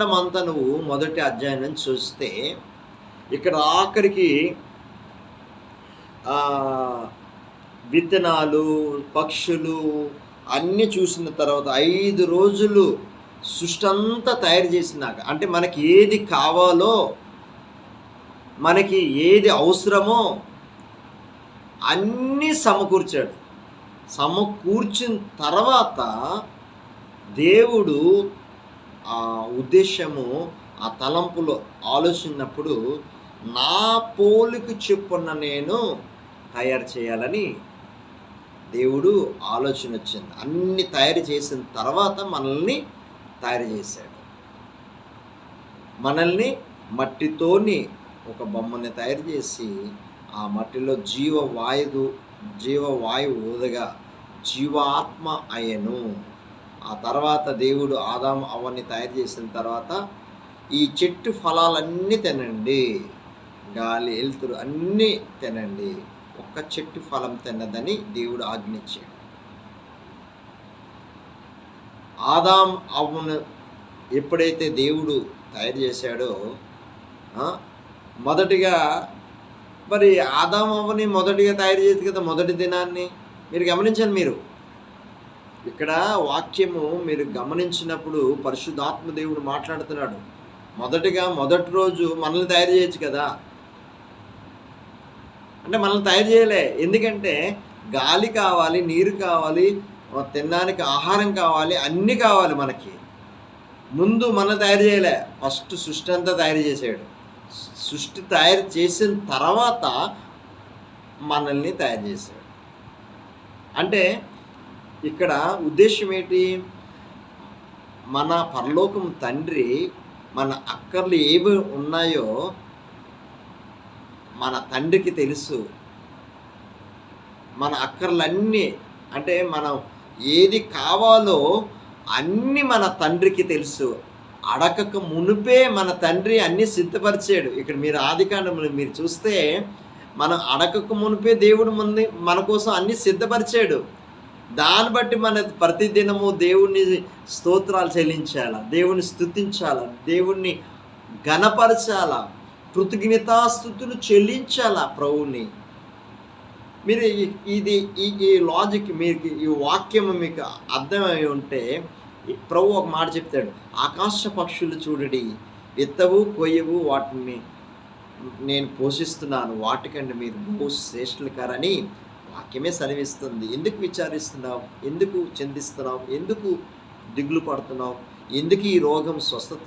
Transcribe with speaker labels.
Speaker 1: అంతా నువ్వు మొదటి అధ్యాయం చూస్తే ఇక్కడ ఆఖరికి విత్తనాలు పక్షులు అన్నీ చూసిన తర్వాత ఐదు రోజులు సృష్టి అంతా తయారు చేసినాక అంటే మనకి ఏది కావాలో మనకి ఏది అవసరమో అన్నీ సమకూర్చాడు. సమకూర్చిన తర్వాత దేవుడు ఆ ఉద్దేశము ఆ తలంపులో ఆలోచించినప్పుడు నా పోలికి చెప్పున్న నేను తయారు చేయాలని దేవుడు ఆలోచన వచ్చింది. అన్ని తయారు చేసిన తర్వాత మనల్ని తయారు చేశాడు. మనల్ని మట్టితోని ఒక బొమ్మని తయారు చేసి ఆ మట్టిలో జీవ వాయువు జీవ వాయువు ఊదగా జీవాత్మ అయ్యను. ఆ తర్వాత దేవుడు ఆదాం అవన్నీ తయారు చేసిన తర్వాత ఈ చెట్టు ఫలాలన్నీ తినండి. గాలి వెలుతురు అన్నీ తినండి. ఒక్క చెట్టు ఫలం తినదని దేవుడు ఆజ్ఞించాడు. ఆదాం అవ్వను ఎప్పుడైతే దేవుడు తయారు చేశాడో మొదటిగా మరి ఆదాం అవ్వని మొదటిగా తయారు చేసి కదా మొదటి దినాన్ని? మీరు గమనించండి మీరు. ఇక్కడ వాక్యము మీరు గమనించినప్పుడు పరిశుద్ధాత్మ దేవుడు మాట్లాడుతున్నాడు. మొదటిగా మొదటి రోజు మనల్ని తయారు చేయొచ్చు కదా? అంటే మనల్ని తయారు చేయలే. ఎందుకంటే గాలి కావాలి నీరు కావాలి తినడానికి ఆహారం కావాలి అన్నీ కావాలి మనకి. ముందు మనం తయారు చేయలే. ఫస్ట్ సృష్టి అంతా తయారు చేసాడు. సృష్టి తయారు చేసిన తర్వాత మనల్ని తయారు చేశాడు. అంటే ఇక్కడ ఉద్దేశం ఏంటి? మన పరలోకం తండ్రి మన అక్కర్లు ఏవి ఉన్నాయో మన తండ్రికి తెలుసు. మన అక్కర్లన్నీ అంటే మనం ఏది కావాలో అన్నీ మన తండ్రికి తెలుసు. అడగక మునిపే మన తండ్రి అన్నీ సిద్ధపరిచాడు. ఇక్కడ మీరు ఆదికాండంలో మీరు చూస్తే మనం అడగక మునిపే దేవుడు మన మన కోసం అన్నీ సిద్ధపరిచాడు. దాన్ని బట్టి మన ప్రతిదినము దేవుణ్ణి స్తోత్రాలు చెల్లించాల? దేవుణ్ణి స్థుతించాల దేవుణ్ణి ఘనపరచాల? కృతజ్ఞతాస్థుతులు చెల్లించాల ప్రభుని? మీరు ఇది ఈ ఈ లాజిక్ మీకు ఈ వాక్యం మీకు అర్థమై ఉంటే ప్రభు ఒక మాట చెప్తాడు. ఆకాశ పక్షులు చూడడి విత్తవు కొయ్యవు వాటిని నేను పోషిస్తున్నాను. వాటికంటే మీరు బహు శ్రేష్ఠులు కారని వాక్యమే సరివిస్తుంది ఎందుకు విచారిస్తున్నావు? ఎందుకు చిందిస్తున్నావు ఎందుకు దిగులు పడుతున్నావు? ఎందుకు ఈ రోగం స్వస్థత